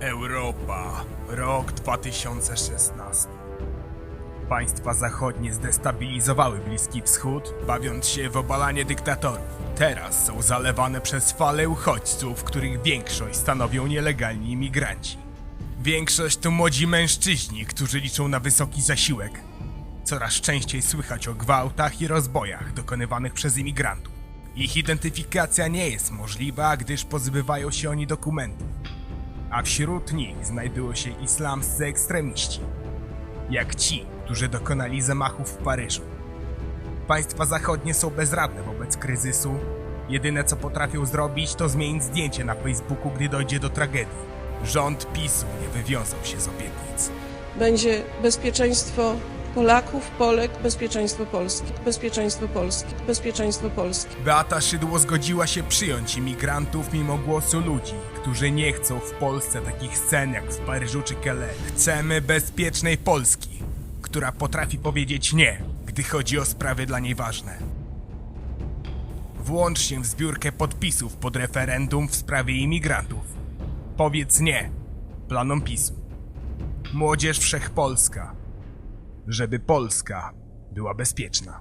Europa, rok 2016. Państwa zachodnie zdestabilizowały Bliski Wschód, bawiąc się w obalanie dyktatorów. Teraz są zalewane przez fale uchodźców, których większość stanowią nielegalni imigranci. Większość to młodzi mężczyźni, którzy liczą na wysoki zasiłek. Coraz częściej słychać o gwałtach i rozbojach dokonywanych przez imigrantów. Ich identyfikacja nie jest możliwa, gdyż pozbywają się oni dokumentów a wśród nich znajdują się islamscy ekstremiści, jak ci, którzy dokonali zamachów w Paryżu. Państwa zachodnie są bezradne wobec kryzysu. Jedyne co potrafią zrobić, to zmienić zdjęcie na Facebooku, gdy dojdzie do tragedii. Rząd PiSu nie wywiązał się z obietnic. będzie bezpieczeństwo Polaków, Polek, bezpieczeństwo Polski, bezpieczeństwo Polski, bezpieczeństwo Polski. Beata Szydło zgodziła się przyjąć imigrantów mimo głosu ludzi, którzy nie chcą w Polsce takich scen jak w Paryżu czy Calais. Chcemy bezpiecznej Polski, która potrafi powiedzieć nie, gdy chodzi o sprawy dla niej ważne. Włącz się w zbiórkę podpisów pod referendum w sprawie imigrantów. Powiedz nie planom PiSu. Młodzież Wszechpolska. Żeby Polska była bezpieczna.